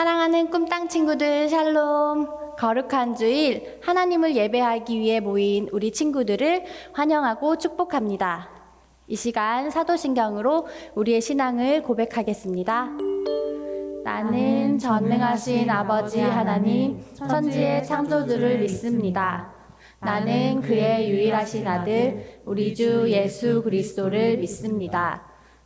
사랑하는 꿈땅 친구들 샬롬. 거룩한 주일 하나님을 예배하기 위해 모인 우리 친구들을 환영하고 축복합니다. 이 시간 사도신경으로 우리의 신앙을 고백하겠습니다. 나는 전능하신 아버지 하나님 천지의 창조주를 믿습니다. 나는 그의 유일하신 아들 우리 주 예수 그리스도를 믿습니다.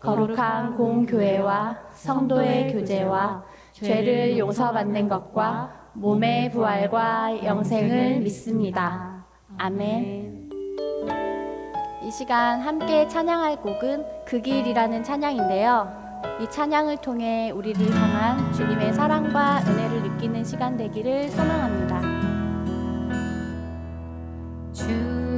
거룩한 공교회와 성도의 교제와 죄를 용서받는 것과 몸의 부활과 영생을 믿습니다. 아멘. 이 시간 함께 찬양할 곡은 그 길이라는 찬양인데요. 이 찬양을 통해 우리를 향한 주님의 사랑과 은혜를 느끼는 시간 되기를 소망합니다. 주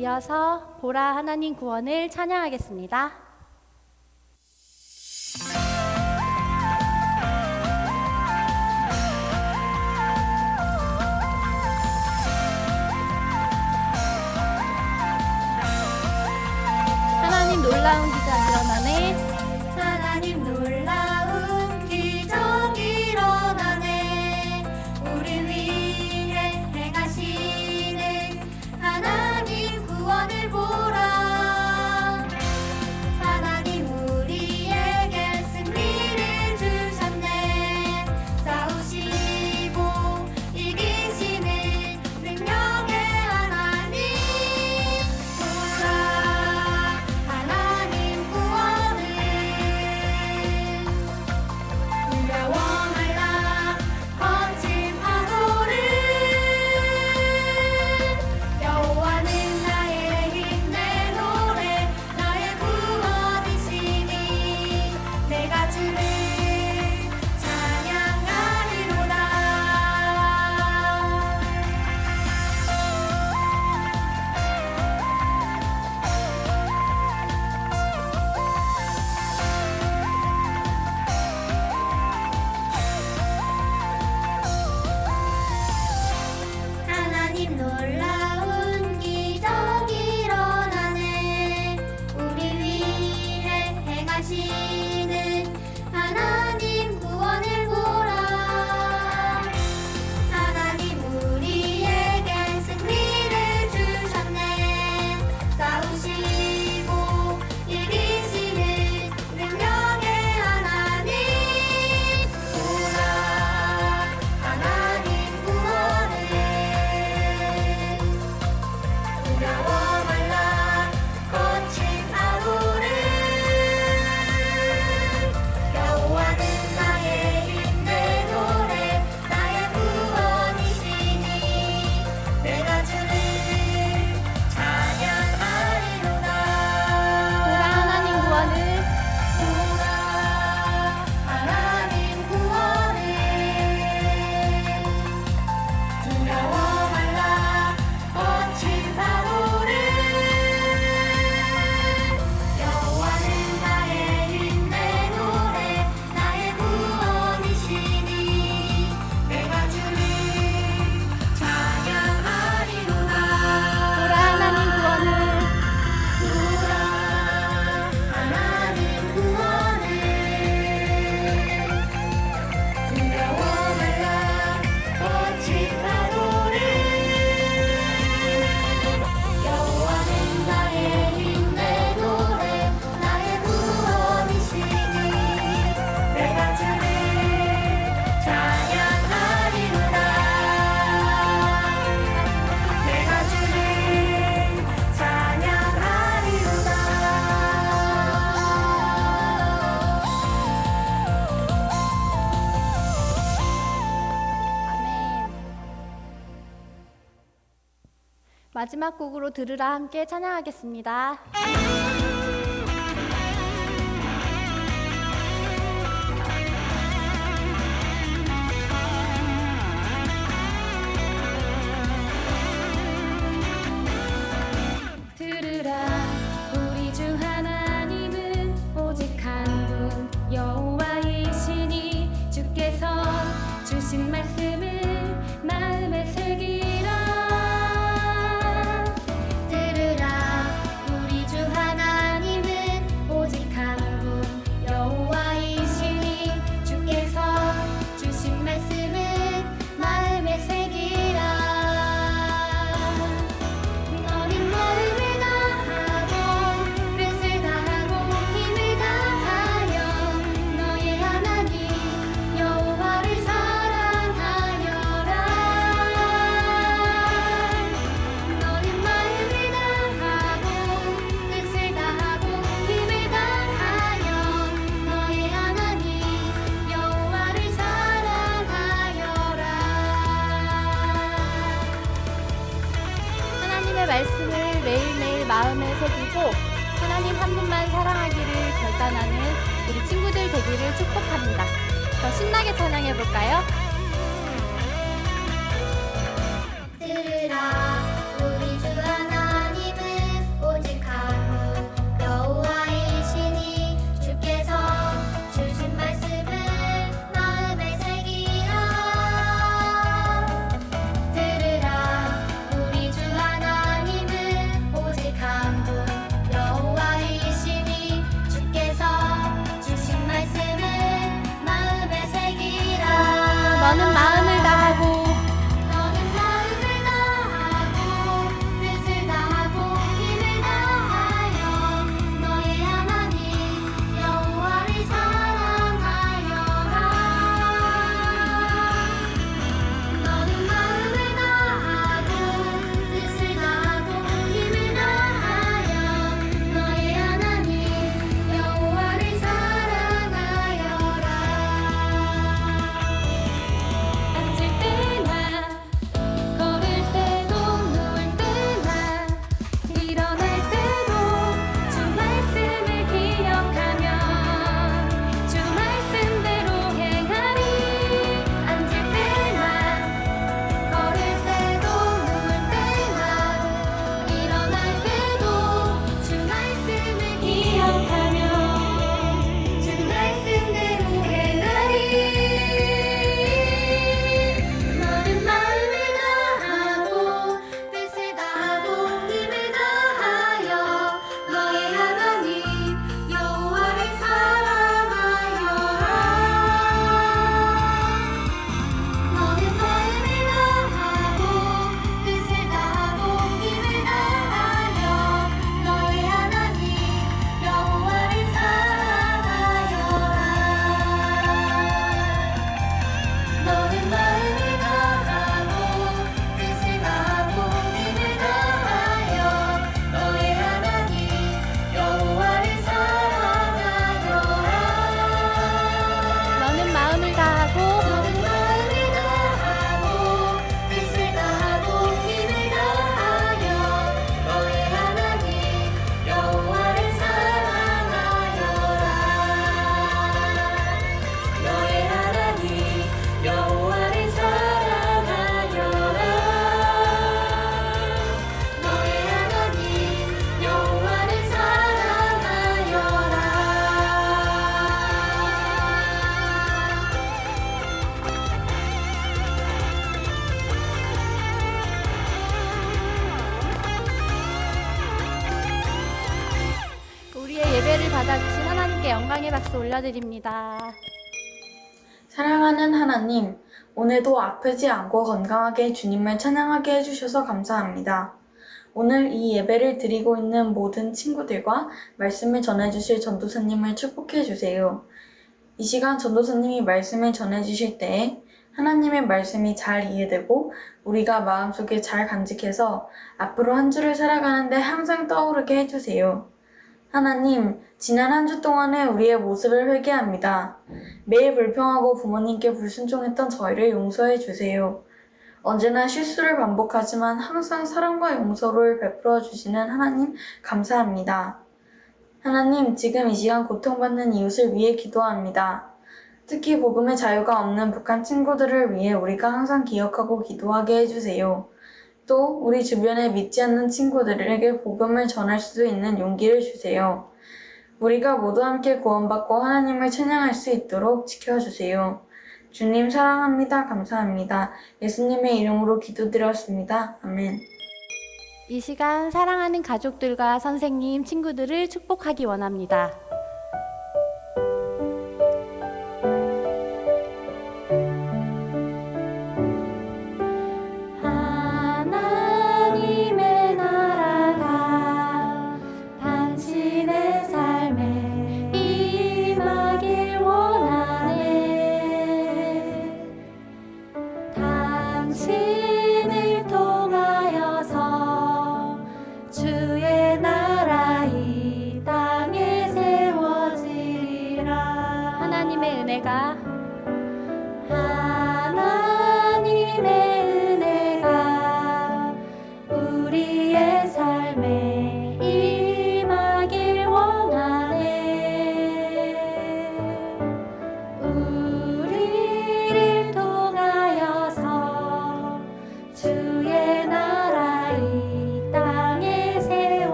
이어서 보라 하나님 구원을 찬양하겠습니다. 마지막 곡으로 들으라 함께 찬양하겠습니다. 올려드립니다. 사랑하는 하나님, 오늘도 아프지 않고 건강하게 주님을 찬양하게 해주셔서 감사합니다. 오늘 이 예배를 드리고 있는 모든 친구들과 말씀을 전해주실 전도사님을 축복해 주세요. 이 시간 전도사님이 말씀을 전해주실 때에 하나님의 말씀이 잘 이해되고 우리가 마음속에 잘 간직해서 앞으로 한 주를 살아가는데 항상 떠오르게 해주세요. 하나님, 지난 한 주 동안의 우리의 모습을 회개합니다. 매일 불평하고 부모님께 불순종했던 저희를 용서해 주세요. 언제나 실수를 반복하지만 항상 사랑과 용서를 베풀어 주시는 하나님 감사합니다. 하나님, 지금 이 시간 고통받는 이웃을 위해 기도합니다. 특히 복음의 자유가 없는 북한 친구들을 위해 우리가 항상 기억하고 기도하게 해주세요. 또 우리 주변에 믿지 않는 친구들에게 복음을 전할 수 있는 용기를 주세요. 우리가 모두 함께 구원받고 하나님을 찬양할 수 있도록 지켜주세요. 주님 사랑합니다. 감사합니다. 예수님의 이름으로 기도드렸습니다. 아멘. 이 시간 사랑하는 가족들과 선생님, 친구들을 축복하기 원합니다.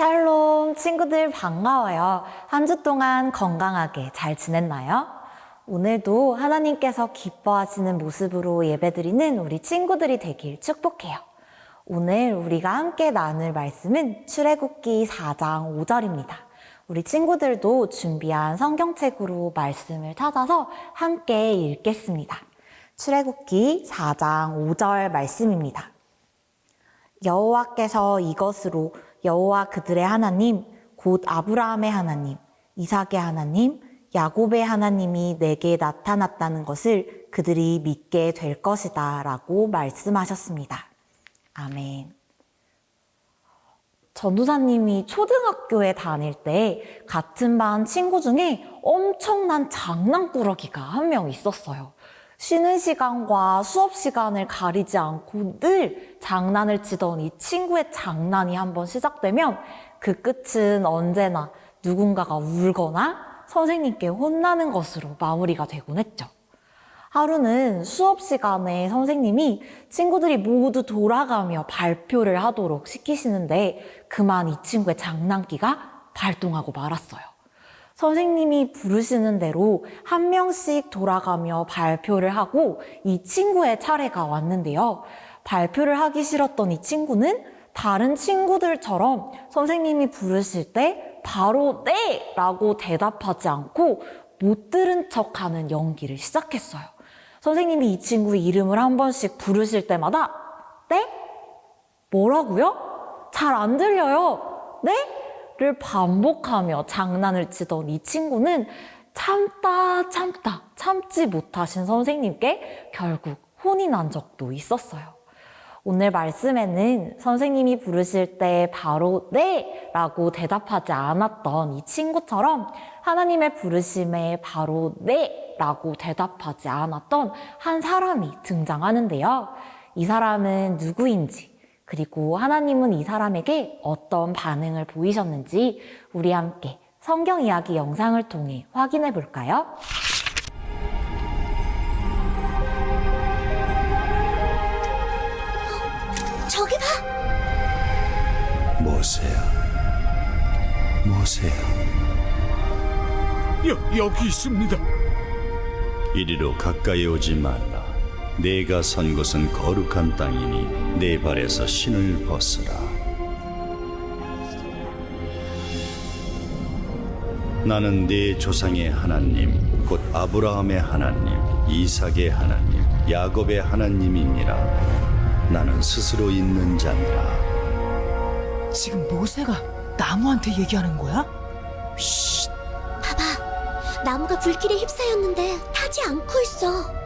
샬롬 친구들 반가워요. 한 주 동안 건강하게 잘 지냈나요? 오늘도 하나님께서 기뻐하시는 모습으로 예배드리는 우리 친구들이 되길 축복해요. 오늘 우리가 함께 나눌 말씀은 출애굽기 4장 5절입니다. 우리 친구들도 준비한 성경책으로 말씀을 찾아서 함께 읽겠습니다. 출애굽기 4장 5절 말씀입니다. 여호와께서 이것으로 여호와 그들의 하나님 곧 아브라함의 하나님 이삭의 하나님 야곱의 하나님이 내게 나타났다는 것을 그들이 믿게 될 것이다 라고 말씀하셨습니다. 아멘. 전도사님이 초등학교에 다닐 때 같은 반 친구 중에 엄청난 장난꾸러기가 한 명 있었어요. 쉬는 시간과 수업 시간을 가리지 않고 늘 장난을 치던 이 친구의 장난이 한번 시작되면 그 끝은 언제나 누군가가 울거나 선생님께 혼나는 것으로 마무리가 되곤 했죠. 하루는 수업 시간에 선생님이 친구들이 모두 돌아가며 발표를 하도록 시키시는데 그만 이 친구의 장난기가 발동하고 말았어요. 선생님이 부르시는 대로 한 명씩 돌아가며 발표를 하고 이 친구의 차례가 왔는데요. 발표를 하기 싫었던 이 친구는 다른 친구들처럼 선생님이 부르실 때 바로 네! 라고 대답하지 않고 못 들은 척 하는 연기를 시작했어요. 선생님이 이 친구 이름을 한 번씩 부르실 때마다 네? 뭐라고요? 잘 안 들려요. 네? 를 반복하며 장난을 치던 이 친구는 참다 참다 참지 못하신 선생님께 결국 혼이 난 적도 있었어요. 오늘 말씀에는 선생님이 부르실 때 바로 네! 라고 대답하지 않았던 이 친구처럼 하나님의 부르심에 바로 네! 라고 대답하지 않았던 한 사람이 등장하는데요. 이 사람은 누구인지, 그리고 하나님은 이 사람에게 어떤 반응을 보이셨는지 우리 함께 성경 이야기 영상을 통해 확인해 볼까요? 저기 봐. 모세야, 모세야, 여, 여기 있습니다. 이리로 가까이 오지 말라. 내가 선 곳은 거룩한 땅이니 내 발에서 신을 벗으라. 나는 네 조상의 하나님, 곧 아브라함의 하나님, 이삭의 하나님, 야곱의 하나님이니라. 나는 스스로 있는 자니라. 지금 모세가 나무한테 얘기하는 거야? 봐봐. 나무가 불길에 휩싸였는데 타지 않고 있어.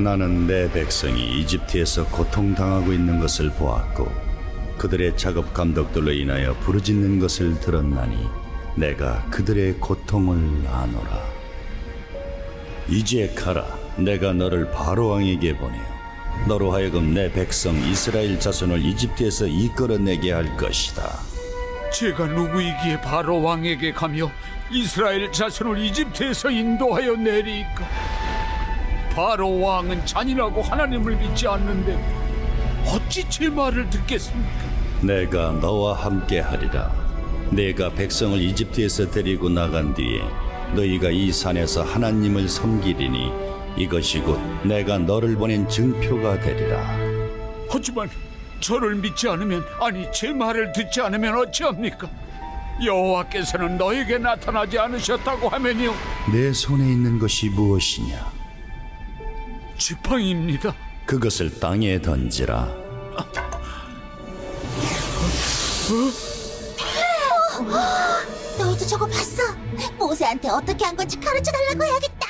나는 내 백성이 이집트에서 고통당하고 있는 것을 보았고 그들의 작업 감독들로 인하여 부르짖는 것을 들었나니 내가 그들의 고통을 아노라. 이제 가라 내가 너를 바로 왕에게 보내어 너로 하여금 내 백성 이스라엘 자손을 이집트에서 이끌어내게 할 것이다. 제가 누구이기에 바로 왕에게 가며 이스라엘 자손을 이집트에서 인도하여 내리까? 바로 왕은 잔인하고 하나님을 믿지 않는데 어찌 제 말을 듣겠습니까? 내가 너와 함께 하리라. 내가 백성을 이집트에서 데리고 나간 뒤에 너희가 이 산에서 하나님을 섬기리니 이것이 곧 내가 너를 보낸 증표가 되리라. 하지만 저를 믿지 않으면 아니 제 말을 듣지 않으면 어찌합니까? 여호와께서는 너에게 나타나지 않으셨다고 하면요 내 손에 있는 것이 무엇이냐? 지팡이입니다. 그것을 땅에 던지라. 너희도 저거 봤어? 모세한테 어떻게 한 건지 가르쳐 달라고 해야겠다.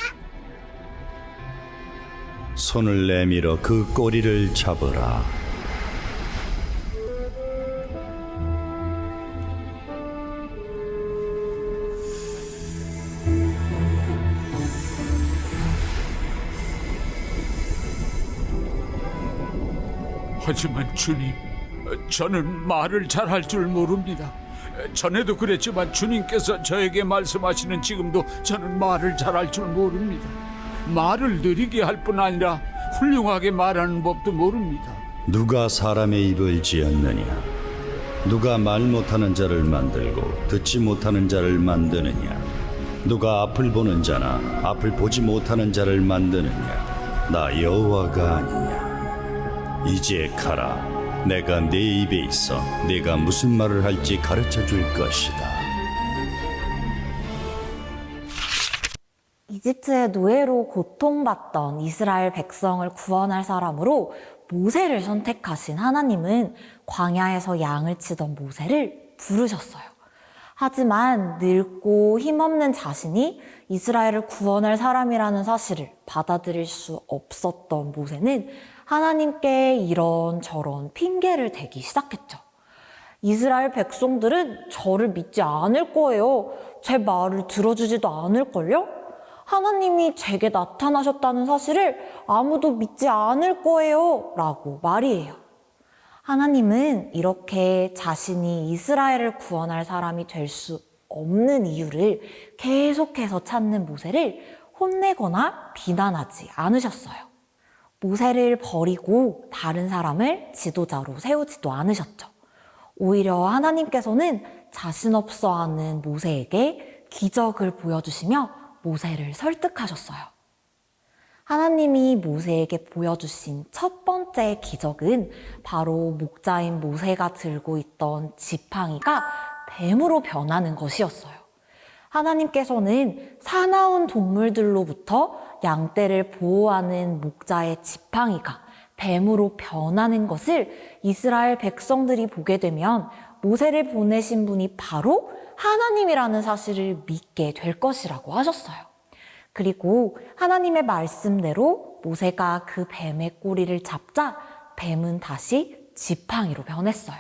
손을 내밀어 그 꼬리를 잡으라. 하지만 주님, 저는 말을 잘 할 줄 모릅니다. 전에도 그랬지만 주님께서 저에게 말씀하시는 지금도 저는 말을 잘 할 줄 모릅니다. 말을 느리게 할 뿐 아니라 훌륭하게 말하는 법도 모릅니다. 누가 사람의 입을 지었느냐? 누가 말 못하는 자를 만들고 듣지 못하는 자를 만드느냐 누가 앞을 보는 자나 앞을 보지 못하는 자를 만드느냐 나 여호와가 아니냐 이제 가라 내가 네 입에 있어 네가 무슨 말을 할지 가르쳐 줄 것이다 이집트의 노예로 고통받던 이스라엘 백성을 구원할 사람으로 모세를 선택하신 하나님은 광야에서 양을 치던 모세를 부르셨어요. 하지만 늙고 힘없는 자신이 이스라엘을 구원할 사람이라는 사실을 받아들일 수 없었던 모세는 하나님께 이런저런 핑계를 대기 시작했죠. 이스라엘 백성들은 저를 믿지 않을 거예요. 제 말을 들어주지도 않을걸요? 하나님이 제게 나타나셨다는 사실을 아무도 믿지 않을 거예요. 라고 말이에요. 하나님은 이렇게 자신이 이스라엘을 구원할 사람이 될 수 없는 이유를 계속해서 찾는 모세를 혼내거나 비난하지 않으셨어요. 모세를 버리고 다른 사람을 지도자로 세우지도 않으셨죠. 오히려 하나님께서는 자신 없어 하는 모세에게 기적을 보여주시며 모세를 설득하셨어요. 하나님이 모세에게 보여주신 첫 번째 기적은 바로 목자인 모세가 들고 있던 지팡이가 뱀으로 변하는 것이었어요. 하나님께서는 사나운 동물들로부터 양떼를 보호하는 목자의 지팡이가 뱀으로 변하는 것을 이스라엘 백성들이 보게 되면 모세를 보내신 분이 바로 하나님이라는 사실을 믿게 될 것이라고 하셨어요. 그리고 하나님의 말씀대로 모세가 그 뱀의 꼬리를 잡자 뱀은 다시 지팡이로 변했어요.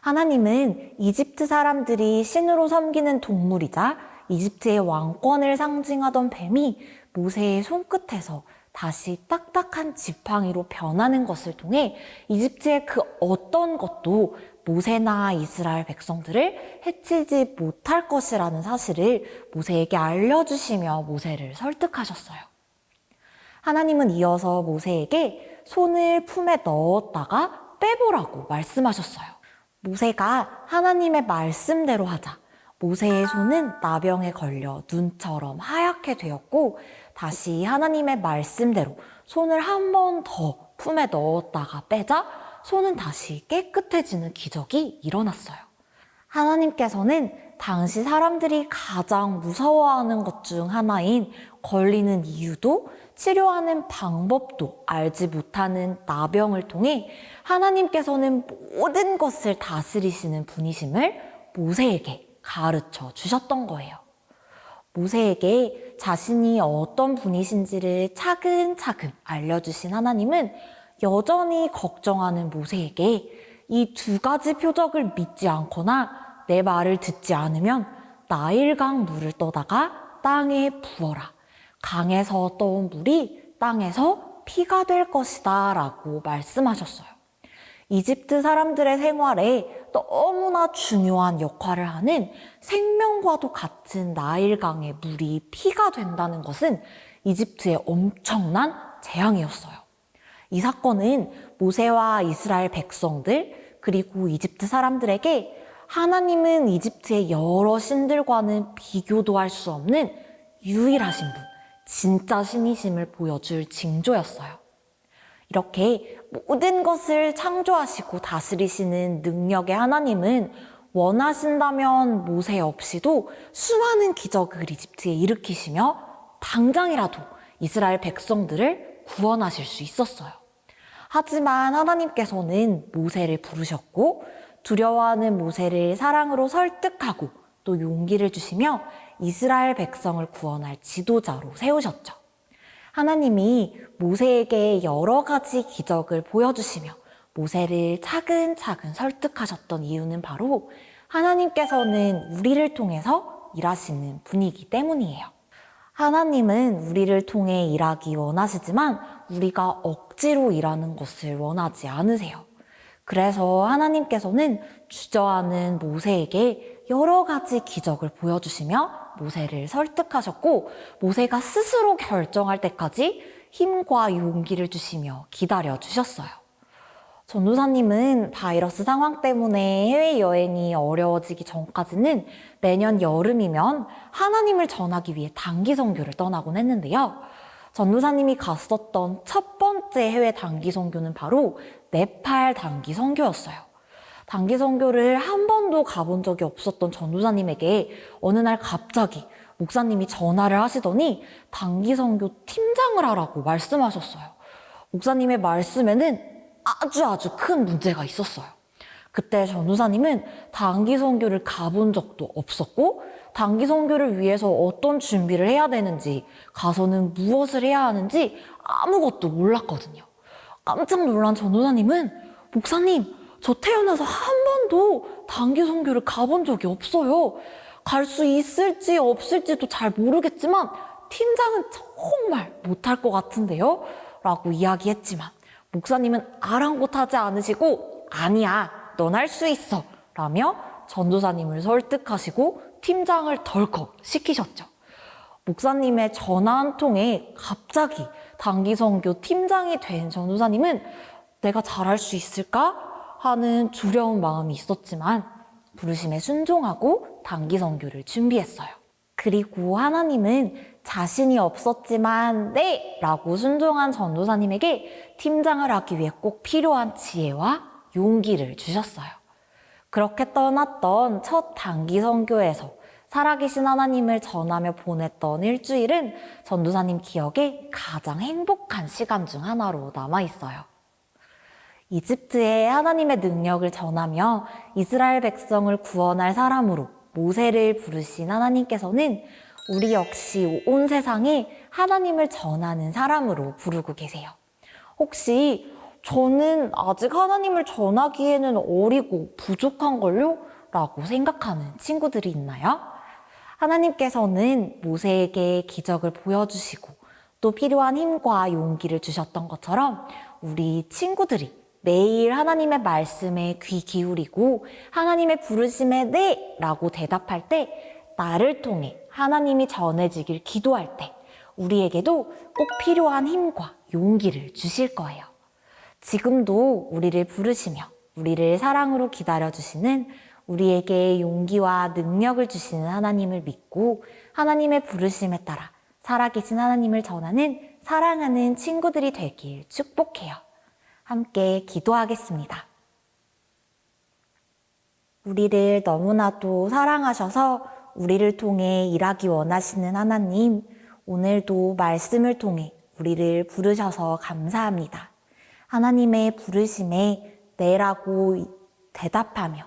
하나님은 이집트 사람들이 신으로 섬기는 동물이자 이집트의 왕권을 상징하던 뱀이 모세의 손끝에서 다시 딱딱한 지팡이로 변하는 것을 통해 이집트의 그 어떤 것도 모세나 이스라엘 백성들을 해치지 못할 것이라는 사실을 모세에게 알려주시며 모세를 설득하셨어요. 하나님은 이어서 모세에게 손을 품에 넣었다가 빼보라고 말씀하셨어요. 모세가 하나님의 말씀대로 하자 모세의 손은 나병에 걸려 눈처럼 하얗게 되었고 다시 하나님의 말씀대로 손을 한 번 더 품에 넣었다가 빼자 손은 다시 깨끗해지는 기적이 일어났어요. 하나님께서는 당시 사람들이 가장 무서워하는 것 중 하나인 걸리는 이유도 치료하는 방법도 알지 못하는 나병을 통해 하나님께서는 모든 것을 다스리시는 분이심을 모세에게 가르쳐 주셨던 거예요. 모세에게 자신이 어떤 분이신지를 차근차근 알려주신 하나님은 여전히 걱정하는 모세에게 이 두 가지 표적을 믿지 않거나 내 말을 듣지 않으면 나일강 물을 떠다가 땅에 부어라. 강에서 떠온 물이 땅에서 피가 될 것이다 라고 말씀하셨어요. 이집트 사람들의 생활에 너무나 중요한 역할을 하는 생명과도 같은 나일강의 물이 피가 된다는 것은 이집트의 엄청난 재앙이었어요. 이 사건은 모세와 이스라엘 백성들 그리고 이집트 사람들에게 하나님은 이집트의 여러 신들과는 비교도 할 수 없는 유일하신 분, 진짜 신이심을 보여줄 징조였어요. 이렇게 모든 것을 창조하시고 다스리시는 능력의 하나님은 원하신다면 모세 없이도 수많은 기적을 이집트에 일으키시며 당장이라도 이스라엘 백성들을 구원하실 수 있었어요. 하지만 하나님께서는 모세를 부르셨고 두려워하는 모세를 사랑으로 설득하고 또 용기를 주시며 이스라엘 백성을 구원할 지도자로 세우셨죠. 하나님이 모세에게 여러 가지 기적을 보여주시며 모세를 차근차근 설득하셨던 이유는 바로 하나님께서는 우리를 통해서 일하시는 분이기 때문이에요. 하나님은 우리를 통해 일하기 원하시지만 우리가 억지로 일하는 것을 원하지 않으세요. 그래서 하나님께서는 주저하는 모세에게 여러 가지 기적을 보여주시며 모세를 설득하셨고 모세가 스스로 결정할 때까지 힘과 용기를 주시며 기다려 주셨어요. 전도사님은 바이러스 상황 때문에 해외여행이 어려워지기 전까지는 매년 여름이면 하나님을 전하기 위해 단기 선교를 떠나곤 했는데요. 전도사님이 갔었던 첫 번째 해외 단기 선교는 바로 네팔 단기 선교였어요. 단기 선교를 한 번도 가본 적이 없었던 전도사님에게 어느 날 갑자기 목사님이 전화를 하시더니 단기 선교 팀장을 하라고 말씀하셨어요. 목사님의 말씀에는 아주 아주 큰 문제가 있었어요. 그때 전도사님은 단기 선교를 가본 적도 없었고 단기 선교를 위해서 어떤 준비를 해야 되는지 가서는 무엇을 해야 하는지 아무것도 몰랐거든요. 깜짝 놀란 전도사님은 목사님 저 태어나서 한 번도 단기 선교를 가본 적이 없어요. 갈 수 있을지 없을지도 잘 모르겠지만 팀장은 정말 못할 것 같은데요. 라고 이야기했지만 목사님은 아랑곳하지 않으시고 아니야 넌 할 수 있어 라며 전도사님을 설득하시고 팀장을 덜컥 시키셨죠. 목사님의 전화 한 통에 갑자기 단기 선교 팀장이 된 전도사님은 내가 잘할 수 있을까 하는 두려운 마음이 있었지만 부르심에 순종하고 단기 선교를 준비했어요. 그리고 하나님은 자신이 없었지만 네! 라고 순종한 전도사님에게 팀장을 하기 위해 꼭 필요한 지혜와 용기를 주셨어요. 그렇게 떠났던 첫 단기 선교에서 살아계신 하나님을 전하며 보냈던 일주일은 전도사님 기억에 가장 행복한 시간 중 하나로 남아있어요. 이집트에 하나님의 능력을 전하며 이스라엘 백성을 구원할 사람으로 모세를 부르신 하나님께서는 우리 역시 온 세상에 하나님을 전하는 사람으로 부르고 계세요. 혹시 저는 아직 하나님을 전하기에는 어리고 부족한 걸요? 라고 생각하는 친구들이 있나요? 하나님께서는 모세에게 기적을 보여주시고 또 필요한 힘과 용기를 주셨던 것처럼 우리 친구들이 매일 하나님의 말씀에 귀 기울이고 하나님의 부르심에 네! 라고 대답할 때 나를 통해 하나님이 전해지길 기도할 때 우리에게도 꼭 필요한 힘과 용기를 주실 거예요. 지금도 우리를 부르시며 우리를 사랑으로 기다려주시는 우리에게 용기와 능력을 주시는 하나님을 믿고 하나님의 부르심에 따라 살아계신 하나님을 전하는 사랑하는 친구들이 되길 축복해요. 함께 기도하겠습니다. 우리를 너무나도 사랑하셔서 우리를 통해 일하기 원하시는 하나님, 오늘도 말씀을 통해 우리를 부르셔서 감사합니다. 하나님의 부르심에 네라고 대답하며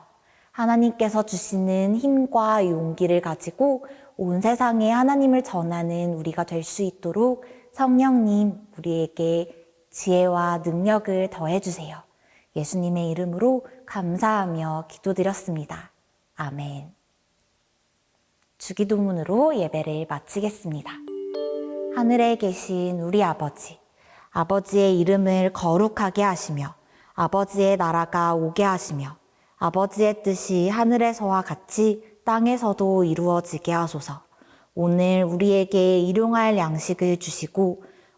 하나님께서 주시는 힘과 용기를 가지고 온 세상에 하나님을 전하는 우리가 될 수 있도록 성령님 우리에게 지혜와 능력을 더해주세요. 예수님의 이름으로 감사하며 기도드렸습니다. 아멘. 주기도문으로 예배를 마치겠습니다. 하늘에 계신 우리 아버지, 아버지의 이름을 거룩하게 하시며 아버지의 나라가 오게 하시며 아버지의 뜻이 하늘에서와 같이 땅에서도 이루어지게 하소서. 오늘 우리에게 일용할 양식을 주시고